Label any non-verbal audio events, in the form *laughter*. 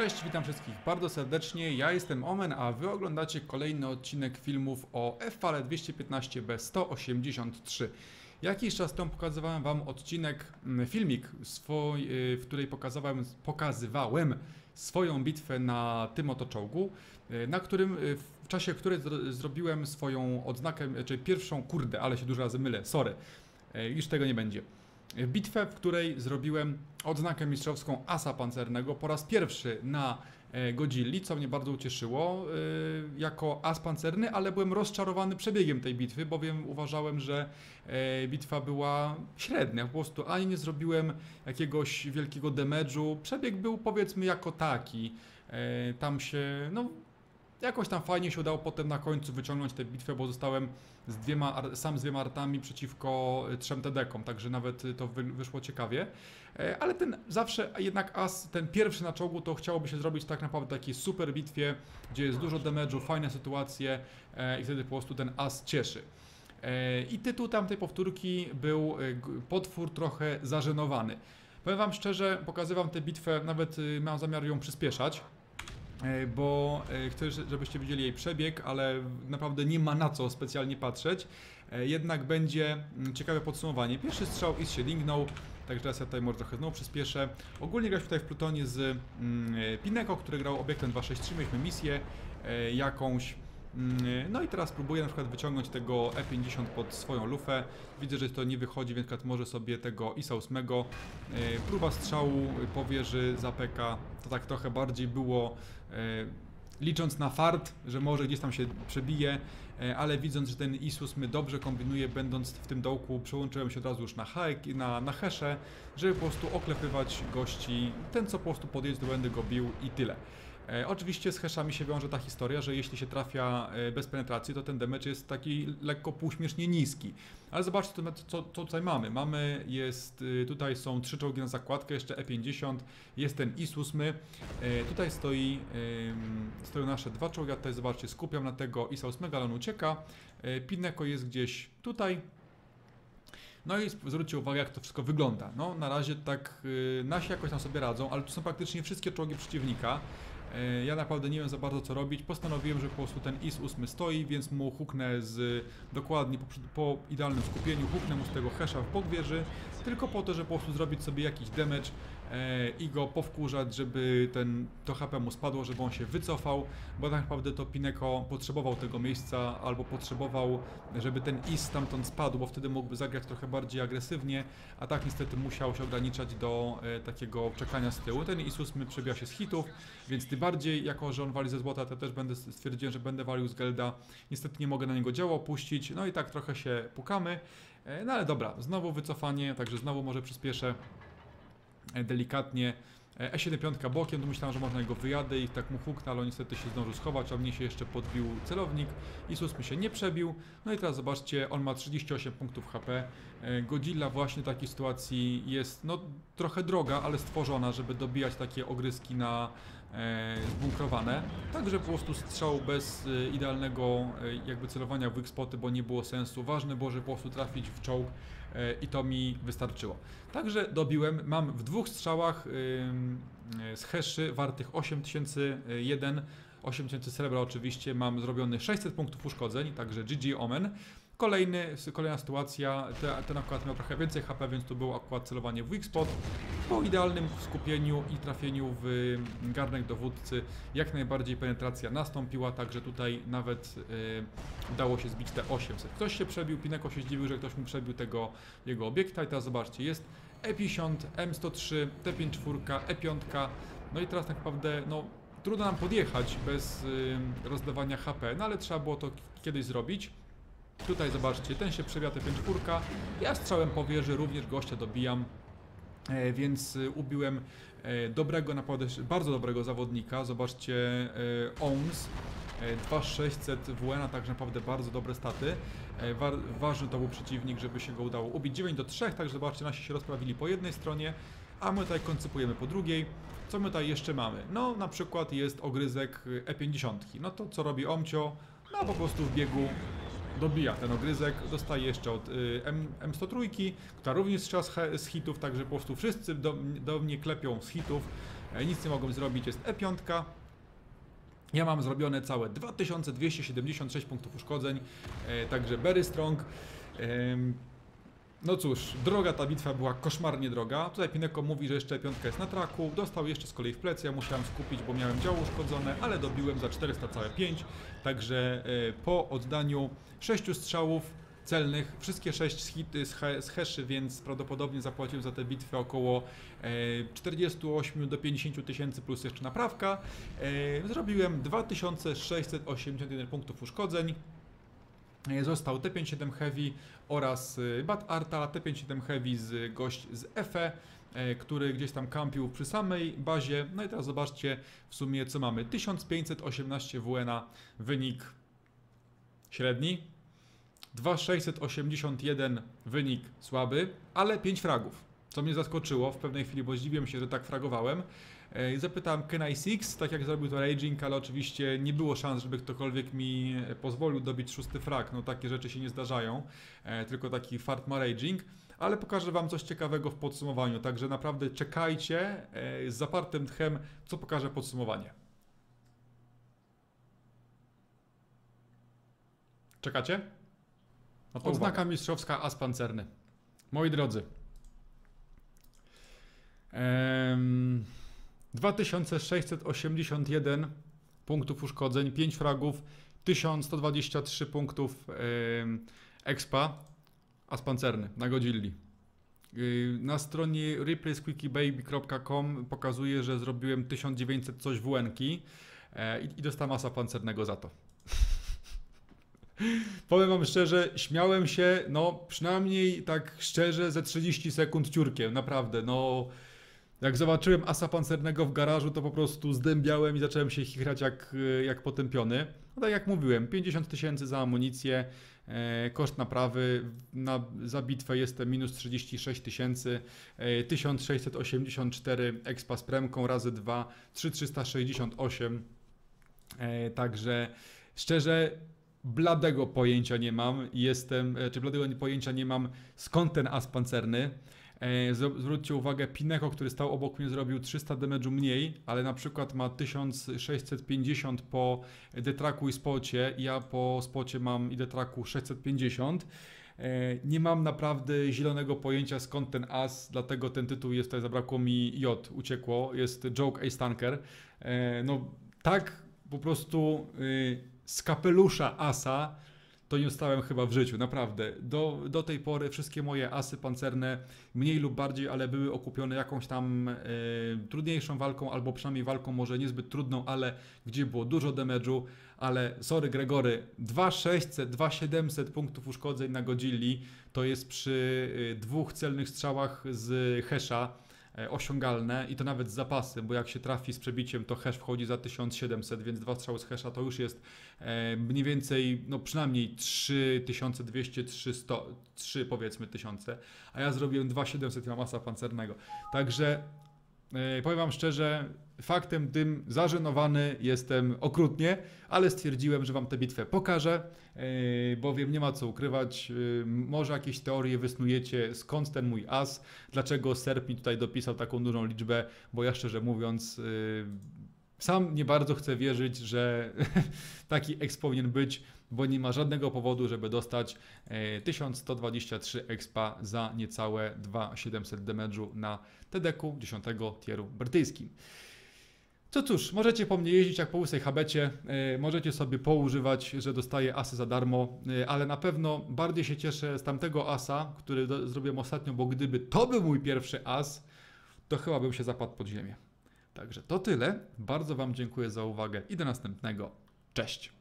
Cześć, witam wszystkich bardzo serdecznie. Ja jestem Omen, a wy oglądacie kolejny odcinek filmów o F-Fale 215B 183. Jakiś czas temu pokazywałem wam odcinek, mm, filmik, swój, y, w której pokazywałem, pokazywałem swoją bitwę na tym oto czołgu, y, na którym, y, w czasie której zro- zrobiłem swoją odznakę, czy pierwszą, kurde, ale się dużo razy mylę, sorry, już tego nie będzie. Bitwę, w której zrobiłem odznakę mistrzowską asa pancernego po raz pierwszy na e, Godzilli, co mnie bardzo ucieszyło e, jako as pancerny, ale byłem rozczarowany przebiegiem tej bitwy, bowiem uważałem, że e, bitwa była średnia. Po prostu ani nie zrobiłem jakiegoś wielkiego damage'u. Przebieg był powiedzmy jako taki. Tam się, no Jakoś tam fajnie się udało potem na końcu wyciągnąć tę bitwę, bo zostałem z dwiema, sam z dwiema artami przeciwko y, trzem TD-kom, także nawet y, to wy, wyszło ciekawie. E, Ale ten zawsze jednak as, ten pierwszy na czołgu, to chciałoby się zrobić tak naprawdę takiej super bitwie, gdzie jest dużo damage'u, fajne sytuacje e, i wtedy po prostu ten as cieszy. E, I tytuł tamtej powtórki był g- potwór trochę zażenowany. Powiem wam szczerze, pokazywam tę bitwę, nawet y, mam zamiar ją przyspieszać. E, bo e, chcę, żebyście widzieli jej przebieg, ale naprawdę nie ma na co specjalnie patrzeć. E, Jednak będzie mm, ciekawe podsumowanie. Pierwszy strzał is się lingnął, także teraz ja tutaj może trochę znowu przyspieszę. Ogólnie grać tutaj w Plutonie z mm, Pineko, który grał obiektem 263, mieliśmy misję jakąś. Mm, No i teraz próbuję na przykład wyciągnąć tego E50 pod swoją lufę. Widzę, że to nie wychodzi, więc może sobie tego ISA 8. e, Próba strzału po wieży za PK to tak trochę bardziej było e, licząc na fart, że może gdzieś tam się przebije, e, ale widząc, że ten IS 8 dobrze kombinuje, będąc w tym dołku, przełączyłem się od razu już na, haek, na, na hesze, żeby po prostu oklepywać gości. Ten, co po prostu podjedzie, to będę go bił i tyle. E, oczywiście z heszami się wiąże ta historia, że jeśli się trafia e, bez penetracji, to ten damage jest taki lekko półśmiesznie niski. Ale zobaczcie, co, co tutaj mamy. Mamy, jest, y, tutaj są trzy czołgi na zakładkę, jeszcze E50, jest ten IS-8. E, tutaj stoi, stoją nasze dwa czołgi, tutaj zobaczcie, skupiam na tego IS-8, ale on ucieka. Pineko jest gdzieś tutaj, no i zwróćcie uwagę, jak to wszystko wygląda. No, na razie tak y, nasi jakoś tam sobie radzą, ale tu są praktycznie wszystkie czołgi przeciwnika. E, Ja naprawdę nie wiem za bardzo co robić. Postanowiłem, że po prostu ten IS-8 stoi, więc mu huknę z dokładnie po, po idealnym skupieniu, huknę mu z tego hesza w bok wieży, tylko po to, żeby po prostu zrobić sobie jakiś damage i go powkurzać, żeby ten, to HP mu spadło, żeby on się wycofał, bo tak naprawdę to Pineko potrzebował tego miejsca, albo potrzebował, żeby ten IS stamtąd spadł, bo wtedy mógłby zagrać trochę bardziej agresywnie, a tak niestety musiał się ograniczać do e, takiego czekania z tyłu. Ten IS-8 przebija się z hitów, więc tym bardziej, jako że on wali ze złota, to też będę stwierdziłem, że będę walił z Gelda. Niestety nie mogę na niego działo opuścić, no i tak trochę się pukamy. E, No ale dobra, znowu wycofanie, także znowu może przyspieszę delikatnie. E, E75 bokiem, to myślałem, że można jego wyjadę i tak mu huknę, ale on niestety się zdążył schować, a mnie się jeszcze podbił celownik i mi się nie przebił. No i teraz zobaczcie, on ma 38 punktów HP. E, Godzilla właśnie w takiej sytuacji jest no trochę droga, ale stworzona, żeby dobijać takie ogryski na e, zbunkrowane. Także po prostu strzał bez e, idealnego e, jakby celowania w weak spoty, bo nie było sensu. Ważne było, żeby po prostu trafić w czołg e, i to mi wystarczyło. Także dobiłem, mam w dwóch strzałach e, z heszy wartych 8001, 8000 srebra oczywiście, mam zrobiony 600 punktów uszkodzeń, także GG Omen. Kolejny, kolejna sytuacja, te- ten akurat miał trochę więcej HP, więc tu było akurat celowanie w weak spot. Po idealnym skupieniu i trafieniu w garnek dowódcy jak najbardziej penetracja nastąpiła, także tutaj nawet udało się zbić te 800. Ktoś się przebił, Pineko się zdziwił, że ktoś mu przebił tego jego obiekta i teraz zobaczcie, jest E50, M103, T54, E5, no i teraz tak naprawdę, no trudno nam podjechać bez y, rozdawania HP, no ale trzeba było to kiedyś zrobić. Tutaj zobaczcie, ten się przebija T54, ja strzałem po wieży, również gościa dobijam, E, więc y, ubiłem e, dobrego, naprawdę bardzo dobrego zawodnika. Zobaczcie, e, Owns, e, 2600 WN, także naprawdę bardzo dobre staty. E, wa ważny to był przeciwnik, żeby się go udało ubić. 9 do 3, także zobaczcie, nasi się rozprawili po jednej stronie, a my tutaj koncypujemy po drugiej. Co my tutaj jeszcze mamy? No, na przykład jest ogryzek y, E50. No to co robi Omcio? No po prostu w biegu dobija ten ogryzek, dostaje jeszcze od y, M, M103, która również strzela z, hitów, także po prostu wszyscy do, do mnie klepią z hitów. e, nic nie mogą zrobić, jest E5. Ja mam zrobione całe 2276 punktów uszkodzeń, e, także very strong. No cóż, droga ta bitwa była koszmarnie droga. Tutaj Pineko mówi, że jeszcze piątka jest na traku. Dostał jeszcze z kolei w plecy, ja musiałem skupić, bo miałem działo uszkodzone, ale dobiłem za 400 całe 5. Także e, po oddaniu 6 strzałów celnych, wszystkie 6 z, hity, z, he, z heszy, więc prawdopodobnie zapłaciłem za tę bitwę około e, 48 do 50 tysięcy plus jeszcze naprawka. E, zrobiłem 2681 punktów uszkodzeń. Został T57 Heavy oraz y, Bat Arta, T57 Heavy z gość z EFE, e, który gdzieś tam kampił przy samej bazie. No i teraz zobaczcie w sumie co mamy. 1518 WN, wynik średni. 2681 wynik słaby, ale 5 fragów. Co mnie zaskoczyło w pewnej chwili, bo zdziwiłem się, że tak fragowałem. E, Zapytałem Can I Six, tak jak zrobił to Raging, ale oczywiście nie było szans, żeby ktokolwiek mi e, pozwolił dobić szósty frag. No takie rzeczy się nie zdarzają, e, tylko taki fart ma Raging. Ale pokażę Wam coś ciekawego w podsumowaniu, także naprawdę czekajcie z zapartym tchem, co pokaże podsumowanie. Czekacie? No to Odznaka mistrzowska as pancerny. Moi drodzy. Em, 2681 punktów uszkodzeń, 5 fragów, 1123 punktów em, expa, as pancerny na Godzilli. Y, Na stronie replaysquickybaby.com pokazuje, że zrobiłem 1900 coś WN-ki e, i, i dostałem asa pancernego za to. *laughs* Powiem wam szczerze, śmiałem się, no przynajmniej tak szczerze ze 30 sekund ciurkiem, naprawdę, no jak zobaczyłem asa pancernego w garażu, to po prostu zdębiałem i zacząłem się chichrać jak, y, jak potępiony. No tak jak mówiłem, 50 tysięcy za amunicję, e, koszt naprawy na, za bitwę jestem minus 36 tysięcy, e, 1684 expa z premką razy 2, 3368, e, także szczerze bladego pojęcia nie mam. Jestem, e, czy bladego pojęcia nie mam skąd ten as pancerny. E, Zwróćcie uwagę, Pineko, który stał obok mnie, zrobił 300 damage'u mniej, ale na przykład ma 1650 po detraku i spocie. Ja po spocie mam i detraku 650. E, Nie mam naprawdę zielonego pojęcia skąd ten as, dlatego ten tytuł jest tutaj, zabrakło mi J, uciekło, jest Joke Ace Tanker. E, No tak po prostu y, z kapelusza asa to nie dostałem chyba w życiu, naprawdę. Do, do tej pory wszystkie moje asy pancerne, mniej lub bardziej, ale były okupione jakąś tam e, trudniejszą walką, albo przynajmniej walką może niezbyt trudną, ale gdzie było dużo damage'u, ale sorry Gregory, 2600, 2700 punktów uszkodzeń na Godzilli, to jest przy y, dwóch celnych strzałach z Hesha e, osiągalne i to nawet z zapasem, bo jak się trafi z przebiciem, to hash wchodzi za 1700, więc dwa strzały z hasha to już jest e, mniej więcej, no przynajmniej 3200, 300, 3 powiedzmy tysiące, a ja zrobiłem 2700 na masa pancernego. Także e, powiem Wam szczerze, faktem tym zażenowany jestem okrutnie, ale stwierdziłem, że Wam tę bitwę pokażę, e, bowiem nie ma co ukrywać. e, Może jakieś teorie wysnujecie, skąd ten mój as, dlaczego Serp mi tutaj dopisał taką dużą liczbę, bo ja szczerze mówiąc e, sam nie bardzo chcę wierzyć, że *laughs* taki exp powinien być, bo nie ma żadnego powodu, żeby dostać e, 1123 expa za niecałe 2700 damage'u na TDK 10 tieru brytyjskim. Co cóż, możecie po mnie jeździć jak po łysej habecie, e, możecie sobie poużywać, że dostaję asy za darmo, e, ale na pewno bardziej się cieszę z tamtego asa, który zrobiłem ostatnio, bo gdyby to był mój pierwszy as, to chyba bym się zapadł pod ziemię. Także to tyle. Bardzo Wam dziękuję za uwagę i do następnego. Cześć!